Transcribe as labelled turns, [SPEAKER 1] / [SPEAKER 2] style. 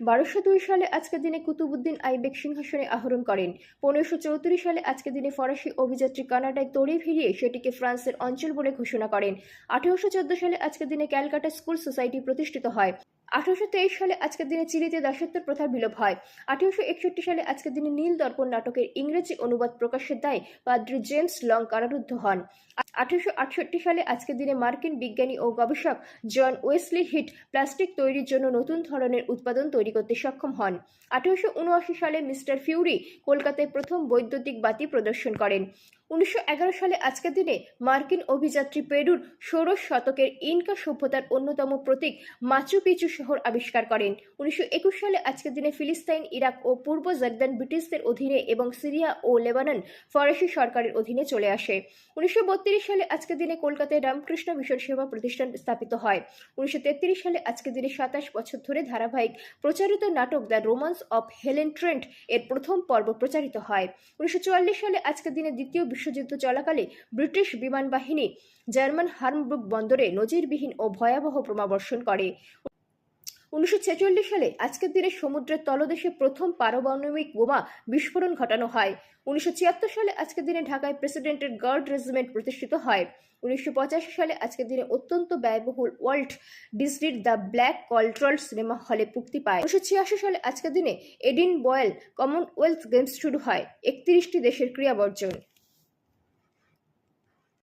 [SPEAKER 1] বারোশো দুই সালে আজকের দিনে কুতুবুদ্দিন আইবেক সিংহাসনে আহরণ করেন। পনেরোশো চৌত্রিশ সালে আজকের দিনে ফরাসি অভিযাত্রী কানাডায় তড়ি ফিরিয়ে সেটিকে ফ্রান্সের অঞ্চল বলে ঘোষণা করেন। আঠেরোশো চোদ্দ সালে আজকের দিনে ক্যালকাটা স্কুল সোসাইটি প্রতিষ্ঠিত হয়। আঠারোশো তেইশ সালে আজকের দিনে চিলিতে দাসত্ব প্রথার বিলোপ হয়। আঠারোশো একষট্টি সালে আজকের দিনে নীল দর্পণ নাটকের ইংরেজি অনুবাদ প্রকাশের দায় পাদ্রি জেমস লং কারারুদ্ধ হন। আঠারোশো আটষট্টি সালে আজকের দিনে মার্কিন বিজ্ঞানী ও গবেষক জন ওয়েসলি হিট প্লাস্টিক তৈরির জন্য নতুন ধরনের উৎপাদন তৈরি করতে সক্ষম হন। আঠারোশো উনআশি সালে মিস্টার ফিউরি কলকাতায় প্রথম বৈদ্যুতিক বাতি প্রদর্শন করেন। উনিশশো এগারো সালে আজকের দিনে মার্কিন অভিযাত্রী পেরুর ষোড়শ শতকের ইনকা সভ্যতার অন্যতম প্রতীক মাচু পিচু শহর আবিষ্কার করেন। উনিশশো একুশ সালে আজকের দিনে ফিলিস্তাইন, ইরাক ও পূর্ব জর্দান ব্রিটিশদের অধীনে এবং সিরিয়া ও লেবানন ফরাসি সরকারের অধীনে চলে আসে। উনিশশো বত্রিশ সালে আজকের দিনে কলকাতায় রামকৃষ্ণ মিশন সেবা প্রতিষ্ঠান স্থাপিত হয়। উনিশশো তেত্রিশ সালে আজকের দিনে সাতাশ বছর ধরে ধারাবাহিক প্রচারিত নাটক the romance of Helen Trent এর প্রথম পর্ব প্রচারিত হয়। উনিশশো চুয়াল্লিশ সালে আজকের দিনে দ্বিতীয় বিশ্বযুদ্ধ চলাকালে ব্রিটিশ বিমান বাহিনী জার্মান হার্মব্রুক বন্দরে নজিরবিহীন ও ভয়াবহ বোমাবর্ষণ করে। উনিশশো ছেচল্লিশ সালে আজকের দিনে সমুদ্রের তলদেশে প্রথম পারমাণবিক বোমা বিস্ফোরণ ঘটানো হয়। উনিশশো ছিয়াত্তর সালে আজকের দিনে ঢাকায় প্রেসিডেন্টের গার্ড রেজিমেন্ট প্রতিষ্ঠিত হয়। উনিশশো পঁচাশি সালে আজকের দিনে অত্যন্ত ব্যয়বহুল ওয়ার্ল্ড ডিজনির দ্য ব্ল্যাক কলট্রল সিনেমা হলে মুক্তি পায়। উনিশশো ছিয়াশি সালে আজকের দিনে এডিন বয়েল কমনওয়েলথ গেমস শুরু হয়, একত্রিশটি দেশের ক্রীড়া বর্জন।